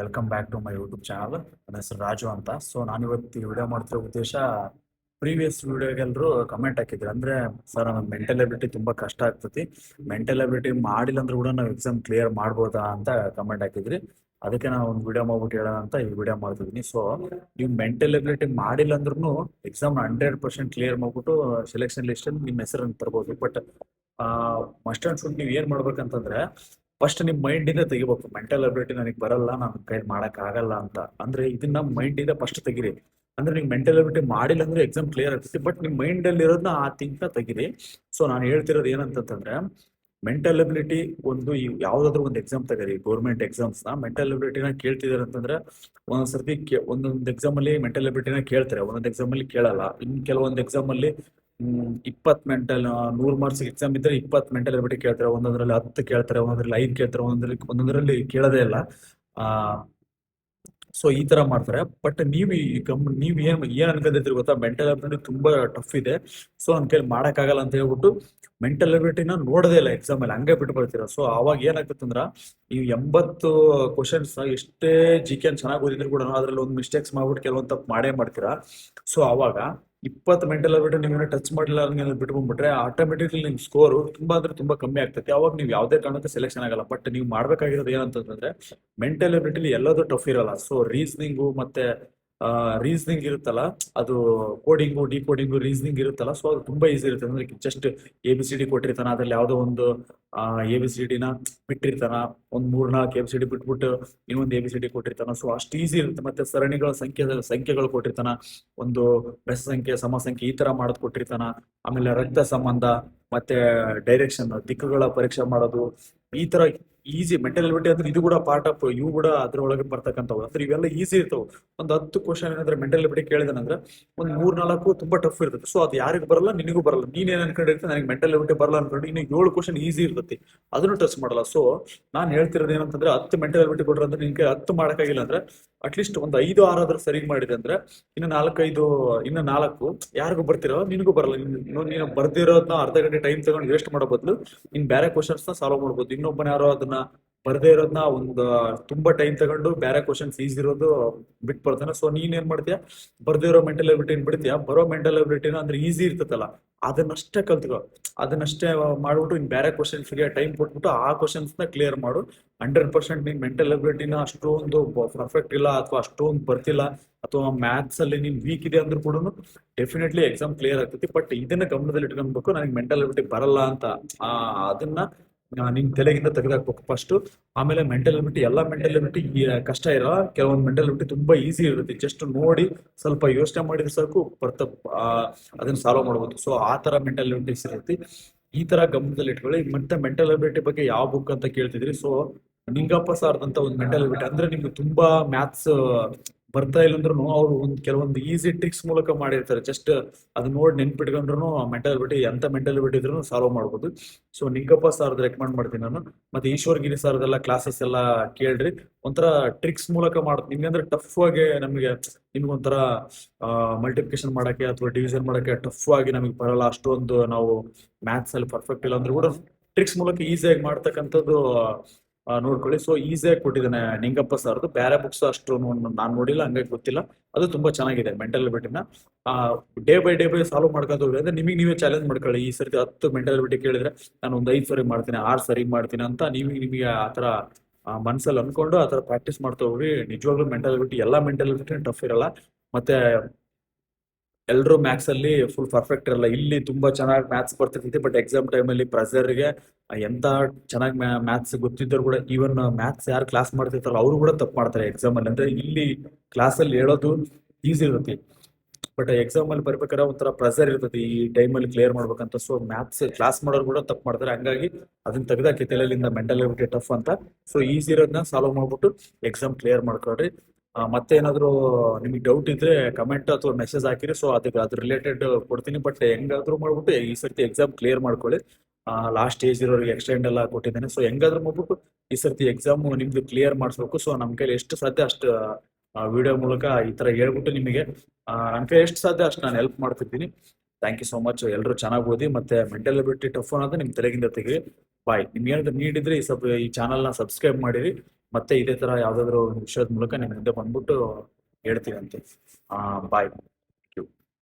Welcome back to my YouTube channel ನನ್ನ ಹೆಸರು ರಾಜು ಅಂತ. ಸೊ ನಾನು ಇವತ್ತು ವಿಡಿಯೋ ಮಾಡ್ತಿರೋ ಉದ್ದೇಶ ಪ್ರೀವಿಯಸ್ ವಿಡಿಯೋಗೆಲ್ಲರೂ ಕಮೆಂಟ್ ಹಾಕಿದ್ರು ಅಂದ್ರೆ ಸರ್ ನನ್ನ ಮೆಂಟಲ್ ಎಬಿಲಿಟಿ ತುಂಬಾ ಕಷ್ಟ ಆಗ್ತೈತಿ. ಮೆಂಟಲ್ ಎಬಿಲಿಟಿ ಮಾಡಿಲ್ಲ ಅಂದ್ರೂ ಕೂಡ ನಾವು ಎಕ್ಸಾಮ್ ಕ್ಲಿಯರ್ ಮಾಡ್ಬೋದಾ ಅಂತ ಕಮೆಂಟ್ ಹಾಕಿದ್ರಿ. ಅದಕ್ಕೆ ನಾನು ಒಂದು ವಿಡಿಯೋ ಮಾಡ್ಬಿಟ್ಟು ಹೇಳೋಣ ಅಂತ ಈ ವಿಡಿಯೋ ಮಾಡ್ತಿದ್ದೀನಿ. ಸೊ ನೀವು ಮೆಂಟಲ್ ಎಬಿಲಿಟಿ ಮಾಡಿಲ್ಲ ಅಂದ್ರೂ ಎಕ್ಸಾಮ್ ಹಂಡ್ರೆಡ್ ಪರ್ಸೆಂಟ್ ಕ್ಲಿಯರ್ ಮಾಡ್ಬಿಟ್ಟು ಸೆಲೆಕ್ಷನ್ ಲಿಸ್ಟ್ ನಿಮ್ಮ ಹೆಸರನ್ನು ತರ್ಬೋದು. ಬಟ್ ಮಸ್ಟ್ ಅಂಡ್ ಶುಡ್ ನೀವು ಏನ್ ಮಾಡ್ಬೇಕಂತಂದ್ರೆ ಫಸ್ಟ್ ನಿಮ್ ಮೈಂಡ್ ಇಂದ ತೆಗಿಬೇಕು. ಮೆಂಟಲ್ ಅಬಿಲಿಟಿ ನನಗೆ ಬರಲ್ಲ, ನಾನು ಕೈ ಆಗಲ್ಲ ಅಂತ. ಅಂದ್ರೆ ಇದನ್ನ ಮೈಂಡ್ ಇಂದ ಫಸ್ಟ್ ತೆಗಿರಿ. ಅಂದ್ರೆ ನಿಮ್ ಮೆಂಟಲ್ ಅಬಿಲಿಟಿ ಮಾಡಿಲ್ಲ ಅಂದ್ರೆ ಎಕ್ಸಾಮ್ ಕ್ಲಿಯರ್ ಆಗ್ತೈತಿ ಬಟ್ ನಿಮ್ ಮೈಂಡ್ ಅಲ್ಲಿ ಇರೋದನ್ನ ಆ ಥಿಂಕ್ ತೆಗಿರಿ. ಸೊ ನಾನು ಹೇಳ್ತಿರೋದು ಏನಂತಂದ್ರೆ ಮೆಂಟಲ್ ಅಬಿಲಿಟಿ ಒಂದು ಈ ಯಾವ್ದಾದ್ರು ಒಂದು ಎಕ್ಸಾಮ್ ತೆಗೀರಿ ಗೌರ್ಮೆಂಟ್ ಎಕ್ಸಾಮ್ಸ್ನ. ಮೆಂಟಲ್ ಅಬಿಲಿಟಿನ ಕೇಳ್ತಿದಾರೆ ಅಂತಂದ್ರೆ, ಒಂದೊಂದ್ಸರ್ತಿ ಒಂದೊಂದು ಎಕ್ಸಾಮ್ ಅಲ್ಲಿ ಮೆಂಟಲ್ ಅಬಿಲಿಟಿನ ಕೇಳ್ತಾರೆ, ಒಂದೊಂದು ಎಕ್ಸಾಮ್ ಅಲ್ಲಿ ಕೇಳಲ್ಲ. ಇನ್ ಕೆಲವೊಂದು ಎಕ್ಸಾಮ್ ಅಲ್ಲಿ ಹ್ಮ್, ಇಪ್ಪತ್ ಮೆಂಟಲ್ ನೂರು ಮಾರ್ಕ್ಸ್ ಎಕ್ಸಾಮ್ ಇದ್ರೆ ಇಪ್ಪತ್ ಮೆಂಟಲ್ ಎಬಿಲಿಟಿ ಕೇಳ್ತಾರೆ. ಒಂದೊಂದ್ರಲ್ಲಿ ಹತ್ತು ಕೇಳ್ತಾರೆ ಒಂದೊಂದ್ರಲ್ಲಿ ಐದು ಕೇಳ್ತಾರೆ ಒಂದೊಂದ್ರಲ್ಲಿ ಒಂದೊಂದ್ರಲ್ಲಿ ಕೇಳೋದೇ ಇಲ್ಲ. ಆ ಸೊ ಈ ತರ ಮಾಡ್ತಾರೆ. ಬಟ್ ನೀವು ಈ ನೀವ್ ಏನ್ ಏನ್ ಅನ್ಕೊಂಡಿದ್ರಿ ಗೊತ್ತಾ? ಮೆಂಟಲ್ ಅಬಿಲಿಟಿ ತುಂಬಾ ಟಫ್ ಇದೆ. ಸೊ ನನ್ ಕೈಲಿ ಮಾಡಕ್ಕಾಗಲ್ಲ ಅಂತ ಹೇಳ್ಬಿಟ್ಟು ಮೆಂಟಲ್ ಅಬಿಲಿಟಿನ ನೋಡೋದೇ ಇಲ್ಲ ಎಕ್ಸಾಮ್ ಅಲ್ಲಿ. ಹಂಗೆ ಬಿಟ್ಟು ಬರ್ತೀರ ಸೊ ಅವಾಗ ಏನಾಗ್ತಂದ್ರ ನೀವು ಎಂಬತ್ತು ಕ್ವಶನ್ಸ್ ಎಷ್ಟೇ ಜಿ ಕೆ ಚೆನ್ನಾಗಿ ಓದಿದ್ರು ಕೂಡ ಅದ್ರಲ್ಲಿ ಒಂದು ಮಿಸ್ಟೇಕ್ಸ್ ಮಾಡ್ಬಿಟ್ಟು ಕೆಲವೊಂದು ತಪ್ಪು ಮಾಡೇ ಮಾಡ್ತೀರಾ? ಸೊ ಅವಾಗ ಇಪ್ಪತ್ತು ಮೆಂಟಲ್ ಬಿಟ್ಟು ನಿಮ್ಮನ್ನ ಟಚ್ ಮಾಡಿಲ್ಲ ಅನ್ನೋದು ಬಿಟ್ಟು ಬಂದ್ಬಿಟ್ರೆ ಆಟೋಮೆಟಿಕ್ಲಿ ನಿಮ್ಮ ಸ್ಕೋರ್ ತುಂಬಾ ಅಂದ್ರೆ ತುಂಬಾ ಕಮ್ಮಿ ಆಗ್ತೈತೆ. ಅವಾಗ ನೀವು ಯಾವುದೇ ಕಾರಣಕ್ಕೆ ಸೆಲೆಕ್ಷನ್ ಆಗಲ್ಲ. ಬಟ್ ನೀವು ಮಾಡ್ಬೇಕಾಗಿರೋದು ಏನಂತಂದ್ರೆ ಮೆಂಟಲ್ ಎಬಿಲಿಟಿಲಿ ಎಲ್ಲದೂ ಟಫ್ ಇರಲ್ಲ. ಸೊ ರೀಸನಿಂಗು ಮತ್ತೆ ರೀಸನಿಂಗ್ ಇರುತ್ತಲ್ಲ, ಅದು ಕೋಡಿಂಗು ಡಿಕೋಡಿಂಗು ರೀಸನಿಂಗ್ ಇರುತ್ತಲ್ಲ ಸೊ ಅದು ತುಂಬಾ ಈಸಿ ಇರುತ್ತೆ. ಅಂದ್ರೆ just A B C D ಕೊಟ್ಟಿರ್ತಾನ, ಅದ್ರಲ್ಲಿ ಯಾವುದೋ ಒಂದು ಎ ಬಿ ಸಿ ಡಿನ ಬಿಟ್ಟಿರ್ತಾನ, ಒಂದ್ ಮೂರ್ನಾಲ್ಕು ಎ ಬಿ ಸಿ ಡಿ ಬಿಟ್ಬಿಟ್ಟು ಇನ್ನೊಂದು ಎ ಬಿ ಸಿ ಡಿ ಕೊಟ್ಟಿರ್ತಾನ. ಸೊ ಅಷ್ಟು ಈಸಿ ಇರುತ್ತೆ. ಮತ್ತೆ ಸರಣಿಗಳ ಸಂಖ್ಯೆ, ಸಂಖ್ಯೆಗಳು ಕೊಟ್ಟಿರ್ತಾನ. ಒಂದು ಬೆಸ ಸಂಖ್ಯೆ, ಸಮ ಸಂಖ್ಯೆ ಈ ತರ ಮಾಡೋದು ಕೊಟ್ಟಿರ್ತಾನ. ಆಮೇಲೆ ರಕ್ತ ಸಂಬಂಧ, ಮತ್ತೆ ಡೈರೆಕ್ಷನ್ ದಿಕ್ಕುಗಳ ಪರೀಕ್ಷೆ ಮಾಡೋದು, ಈ ತರ ಈಸಿ ಮೆಂಟಲ್ ಎಬಿಲಿಟಿ ಅಂದ್ರೆ ಇದು ಕೂಡ ಪಾರ್ಟ್ ಆಫ್ ಇವು ಕೂಡ ಅದ್ರೊಳಗೆ ಬರ್ತಕ್ಕಂಥವು ಅಂದ್ರೆ ಇವೆಲ್ಲ ಈಸಿ ಇರ್ತವೆ. ಒಂದು ಹತ್ತು ಕ್ವಶನ್ ಏನಂದ್ರೆ ಮೆಂಟಲ್ ಎಬಿಲಿಟಿ ಕೇಳಿದನಂದ್ರೆ ಒಂದು ಮೂರ್ ನಾಲ್ಕು ತುಂಬಾ ಟಫ್ ಇರ್ತದೆ. ಸೊ ಅದು ಯಾರಿಗೂ ಬರಲ್ಲ, ನಿನಗೂ ಬರಲ್ಲ. ನೀನ್ ಏನ್ ಅನ್ಕೊಂಡಿರ್ತೀನಿ ನನಗೆ ಮೆಂಟಲ್ ಎಬಿಲಿಟಿ ಬರಲ್ಲ ಅನ್ಕೊಂಡು ಇನ್ನು ಏಳು ಕ್ವಶನ್ ಈಸಿ ಇರ್ತೈತಿ. ಅದನ್ನು ಟಚ್ ಮಾಡಲ್ಲ. ಸೊ ನಾನು ಹೇಳ್ತಿರೋದು ಏನಂತಂದ್ರೆ ಹತ್ತು ಮೆಂಟಲ್ ಎಬಿಲಿಟಿ ಕೊಡ್ರೆ ಅಂದ್ರೆ ನಿನಗೆ ಹತ್ತು ಮಾಡಕ್ಕಾಗಿಲ್ಲ ಅಂದ್ರೆ ಅಟ್ಲೀಸ್ಟ್ ಒಂದು ಐದು ಆರಾದ್ರೂ ಸರಿ ಮಾಡಿದೆ ಅಂದ್ರೆ ಇನ್ನು ನಾಲ್ಕೈದು, ಇನ್ನು ನಾಲ್ಕು, ಯಾರಿಗೂ ಬರ್ತಿರೋ ನಿನಗೂ ಬರಲ್ಲ. ನೀನು ಬರ್ದಿರೋದ್ನ ಬರ್ದಿರೋದನ್ನ ಅರ್ಧ ಗಂಟೆ ಟೈಮ್ ತಗೊಂಡು ವೇಸ್ಟ್ ಮಾಡೋ ಬದಲು ಇನ್ ಬೇರೆ ಕ್ವಶನ್ಸ್ನ ಸಾಲ್ವ್ ಮಾಡ್ಬೋದು. ಇನ್ನೊಬ್ಬನ ಯಾರೋ ಅದನ್ನ ಬರ್ದೇ ಇರೋದನ್ನ ಒಂದು, ತುಂಬಾ ಟೈಮ್ ತಗೊಂಡು ಬೇರೆ ಕ್ವಶನ್ಸ್ ಈಸಿ ಇರೋದು ಬಿಟ್ಟು ಬರ್ತಾನೆ ಸೊ ನೀನ್ ಏನ್ ಮಾಡ್ತೀಯ? ಬರ್ದಿರೋ ಮೆಂಟಲ್ ಎಬಿಲಿಟಿ ಬಿಡ್ತೀಯ? ಬರೋ ಮೆಂಟಲ್ ಎಬಿಲಿಟಿನ ಅಂದ್ರೆ ಈಸಿ ಇರ್ತದಲ್ಲ. ಅದನ್ನಷ್ಟೇ ಕಲ್ತ್ಕೋ, ಅದನ್ನಷ್ಟೇ ಮಾಡ್ಬಿಟ್ಟು ಇನ್ ಬೇರೆ ಕ್ವಶನ್ಸ್ಗೆ ಟೈಮ್ ಕೊಟ್ಬಿಟ್ಟು ಆ ಕ್ವಶನ್ಸ್ನ ಕ್ಲಿಯರ್ ಮಾಡು. ಹಂಡ್ರೆಡ್ ಪರ್ಸೆಂಟ್ ನೀನ್ ಮೆಂಟಲ್ ಎಬಿಲಿಟಿನ ಅಷ್ಟೊಂದು ಪರ್ಫೆಕ್ಟ್ ಇಲ್ಲ ಅಥವಾ ಅಷ್ಟೊಂದು ಬರ್ತಿಲ್ಲ ಅಥವಾ ಮ್ಯಾಥ್ಸ್ ಅಲ್ಲಿ ನೀನ್ ವೀಕ್ ಇದೆ ಅಂದ್ರೂ ಕೂಡ ಡೆಫಿನೆಟ್ಲಿ ಎಕ್ಸಾಮ್ ಕ್ಲಿಯರ್ ಆಗ್ತೈತಿ. ಬಟ್ ಇದನ್ನ ಗಮನದಲ್ಲಿ ಇಟ್ಕೊಂಡ್ಬೇಕು ನನಗೆ ಮೆಂಟಲ್ ಎಬಿಲಿಟಿ ಬರಲ್ಲ ಅಂತ. ಅದನ್ನ ನಿನ್ ತಲೆಗಿಂದ ತೆಗೆದಾಕ್ಬೇಕು ಫಸ್ಟ್ ಆಮೇಲೆ ಮೆಂಟಲ್ ಎಬಿಲಿಟಿ ಎಲ್ಲ ಮೆಂಟಲ್ ಎಬಿಲಿಟಿ ಕಷ್ಟ ಇರಲ್ಲ ಕೆಲವೊಂದು ಮೆಂಟಲ್ ಎಬಿಲಿಟಿ ತುಂಬಾ ಈಸಿ ಇರುತ್ತೆ. ಜಸ್ಟ್ ನೋಡಿ ಸ್ವಲ್ಪ ಯೋಚನೆ ಮಾಡಿದ್ರೆ ಸಾಕು, ಬರ್ತ ಅದನ್ನ ಸಾಲ್ವ್ ಮಾಡ್ಬೋದು. ಸೊ ಆ ತರ ಮೆಂಟಲ್ ಎಬಿಲಿಟೀಸ್ ಇರುತ್ತೆ. ಈ ತರ ಗಮನದಲ್ಲಿ ಇಟ್ಕೊಳ್ಳಿ. ಮತ್ತೆ ಮೆಂಟಲ್ ಎಬಿಲಿಟಿ ಬಗ್ಗೆ ಯಾವ ಬುಕ್ ಅಂತ ಕೇಳ್ತಿದ್ರಿ ಸೊ ನಿಂಗಪ್ಪ ಸಾರ್ದಂತ ಒಂದು ಮೆಂಟಲ್ ಎಬಿಲಿಟಿ ಅಂದ್ರೆ ನಿಮ್ಗೆ ತುಂಬಾ ಮ್ಯಾಥ್ಸ್ ಬರ್ತಾ ಇಲ್ಲ ಅಂದ್ರೂ ಅವ್ರು ಒಂದು ಕೆಲವೊಂದು ಈಸಿ ಟ್ರಿಕ್ಸ್ ಮೂಲಕ ಮಾಡಿರ್ತಾರೆ. ಜಸ್ಟ್ ಅದು ನೋಡಿ ನೆನ್ಪಿಟ್ಕೊಂಡ್ರು ಮೆಂಟಲ್ ಎಬಿಲಿಟಿ ಎಂತ ಮೆಂಟಲ್ ಇದ್ರೂ ಸಾಲ್ವ್ ಮಾಡ್ಬೋದು. ಸೊ ನಿಂಗಪ್ಪ ಸಾರ್ದು ರೆಕಮೆಂಡ್ ಮಾಡ್ತೀನಿ ನಾನು. ಮತ್ತೆ ಈಶ್ವರ್ ಗಿರಿ ಸರ್ದೆಲ್ಲ ಕ್ಲಾಸಸ್ ಎಲ್ಲ ಕೇಳ್ರಿ. ಒಂಥರ ಟ್ರಿಕ್ಸ್ ಮೂಲಕ ಮಾಡ್ತೀನಿ ನಿಮ್ಗೆ ಅಂದ್ರೆ ಟಫ್ ಆಗಿ ನಮಗೆ ನಿಮ್ಗೆ ಒಂಥರ ಮಲ್ಟಿಪ್ಲಿಕೇಶನ್ ಮಾಡಕ್ಕೆ ಅಥವಾ ಡಿವಿಷನ್ ಮಾಡಕ್ಕೆ ಟಫ್ ಆಗಿ ನಮಗೆ ಬರಲ್ಲ. ಅಷ್ಟೊಂದು ನಾವು ಮ್ಯಾಥ್ಸ್ ಅಲ್ಲಿ ಪರ್ಫೆಕ್ಟ್ ಇಲ್ಲ ಅಂದ್ರೆ ಕೂಡ ಟ್ರಿಕ್ಸ್ ಮೂಲಕ ಈಸಿಯಾಗಿ ಮಾಡ್ತಕ್ಕಂಥದ್ದು ನೋಡ್ಕೊಳ್ಳಿ. ಸೊ ಈಸಿಯಾಗಿ ಕೊಟ್ಟಿದ್ದಾನೆ ನಿಂಗಪ್ಪ ಸರ್ದು ಬೇರೆ ಬುಕ್ಸ್ ಅಷ್ಟು ನಾನು ನೋಡಿಲ್ಲ, ಹಂಗಾಗಿ ಗೊತ್ತಿಲ್ಲ. ಅದು ತುಂಬಾ ಚೆನ್ನಾಗಿದೆ mental ಎಬಿಲಿಟಿನ day by day by solve ಮಾಡ್ಕೊಂಡು ಅಂದ್ರೆ ನಿಮಗೆ ನೀವೇ ಚಾಲೆಂಜ್ ಮಾಡ್ಕೊಳ್ಳಿ. ಈ ಸರ್ತಿ ಹತ್ತು ಮೆಂಟಲ್ ಎಬಿಲಿಟಿ ಕೇಳಿದ್ರೆ ನಾನು ಒಂದು ಐದು ಸರಿ ಮಾಡ್ತೀನಿ, ಆರು ಸರಿ ಮಾಡ್ತೀನಿ ಅಂತ ನಿಮಗೆ ನಿಮಗೆ ಆ ಥರ ಮನಸ್ಸಲ್ಲಿ ಅನ್ಕೊಂಡು ಆ ತರ ಪ್ರಾಕ್ಟೀಸ್ ಮಾಡ್ತಾ ಹೋಗಿ, ನಿಜವಾಗ್ಲೂ ಮೆಂಟಲ್ ಎಬಿಲಿಟಿ ಎಲ್ಲ ಮೆಂಟಲ್ ಎಬಿಲಿಟಿ ಟಫ್ ಇರಲ್ಲ. ಮತ್ತೆ ಎಲ್ಲರೂ ಮ್ಯಾಥ್ಸ್ ಅಲ್ಲಿ ಫುಲ್ ಪರ್ಫೆಕ್ಟ್ ಇರಲ್ಲ. ಇಲ್ಲಿ ತುಂಬಾ ಚೆನ್ನಾಗಿ ಮ್ಯಾಥ್ಸ್ ಬರ್ತಿರ್ತೈತಿ ಬಟ್ ಎಕ್ಸಾಮ್ ಟೈಮಲ್ಲಿ ಪ್ರೆಸರ್ಗೆ ಎಂತ ಚೆನ್ನಾಗಿ ಮ್ಯಾಥ್ಸ್ ಗೊತ್ತಿದ್ದರು ಕೂಡ ಈವನ್ ಮ್ಯಾಥ್ಸ್ ಯಾರು ಕ್ಲಾಸ್ ಮಾಡ್ತಿರ್ತಾರಲ್ಲ ಅವರು ಕೂಡ ತಪ್ಪು ಮಾಡ್ತಾರೆ ಎಕ್ಸಾಮ್ ಅಲ್ಲಿ. ಅಂದ್ರೆ ಇಲ್ಲಿ ಕ್ಲಾಸ್ ಅಲ್ಲಿ ಹೇಳೋದು ಈಸಿ ಇರುತ್ತೆ. ಬಟ್ ಎಕ್ಸಾಮ್ ಅಲ್ಲಿ ಬರ್ಬೇಕಾದ್ರೆ ಒಂಥರ ಪ್ರೆಸರ್ ಇರ್ತೈತಿ. ಈ ಟೈಮ್ ಅಲ್ಲಿ ಕ್ಲಿಯರ್ ಮಾಡ್ಬೇಕಂತ. ಸೊ ಮ್ಯಾಥ್ಸ್ ಕ್ಲಾಸ್ ಮಾಡೋರು ಕೂಡ ತಪ್ಪು ಮಾಡ್ತಾರೆ. ಹಂಗಾಗಿ ಅದನ್ನ ತೆಗೆದಾಕಿ ತಲೆಯಿಂದ ಮೆಂಟಲ್ ಎಬಿಲಿಟಿ ಟಫ್ ಅಂತ. ಸೊ ಈಸಿ ಇರೋದನ್ನ ಸಾಲ್ವ್ ಮಾಡ್ಬಿಟ್ಟು ಎಕ್ಸಾಮ್ ಕ್ಲಿಯರ್ ಮಾಡ್ಕೊಳ್ರಿ. ಮತ್ತೆ ಏನಾದ್ರು ನಿಮಗೆ ಡೌಟ್ ಇದ್ರೆ ಕಮೆಂಟ್ ಅಥವಾ ಮೆಸೇಜ್ ಹಾಕಿರಿ. ಸೊ ಅದಕ್ಕೆ ಅದ್ರ ರಿಲೇಟೆಡ್ ಕೊಡ್ತೀನಿ. ಬಟ್ ಹೆಂಗಾದ್ರೂ ಮಾಡ್ಬಿಟ್ಟು ಈ ಸರ್ತಿ ಎಕ್ಸಾಮ್ ಕ್ಲಿಯರ್ ಮಾಡ್ಕೊಳ್ಳಿ. ಲಾಸ್ಟ್ ಏಜ್ ಇರೋರಿಗೆ ಎಕ್ಸ್ಟೆಂಡ್ ಎಲ್ಲ ಕೊಟ್ಟಿದ್ದೇನೆ. ಸೊ ಹೆಂಗಾದ್ರೂ ಮಾಡ್ಬಿಟ್ಟು ಈ ಸರ್ತಿ ಎಕ್ಸಾಮ್ ನಿಮ್ದು ಕ್ಲಿಯರ್ ಮಾಡಿಸ್ಬೇಕು. ಸೊ ನಮ್ಮ ಕೈಲಿ ಎಷ್ಟು ಸಾಧ್ಯ ಅಷ್ಟು ವಿಡಿಯೋ ಮೂಲಕ ಈ ತರ ಹೇಳ್ಬಿಟ್ಟು ನಿಮಗೆ ನನ್ನ ಕೈ ಎಷ್ಟು ಸಾಧ್ಯ ಅಷ್ಟು ನಾನು ಹೆಲ್ಪ್ ಮಾಡ್ತಿದ್ದೀನಿ. ಥ್ಯಾಂಕ್ ಯು ಸೊ ಮಚ್ ಎಲ್ಲರೂ ಚೆನ್ನಾಗಿ ಓದಿ ಮತ್ತೆ ಮೆಂಟಲ್ ಎಬಿಲಿಟಿ ಟಫ್ ಅನ್ನೋದು ನಿಮ್ ತಲೆಗಿಂದ ತೆಗೀರಿ. ಬಾಯ್ ನಿಮ್ಗೆ ಏನಾದ್ರು ನೀಡಿದ್ರೆ ಈ ಸಬ್, ಈ ಚಾನಲ್ನ ಸಬ್ಸ್ಕ್ರೈಬ್ ಮಾಡಿರಿ. ಮತ್ತೆ ಇದೇ ಥರ ಯಾವುದಾದ್ರೂ ವಿಷಯದ ಮೂಲಕ ನಿಮ್ಮ ಮುಂದೆ ಬಂದ್ಬಿಟ್ಟು ಹೇಳ್ತೀವಂತೆ ಬಾಯ್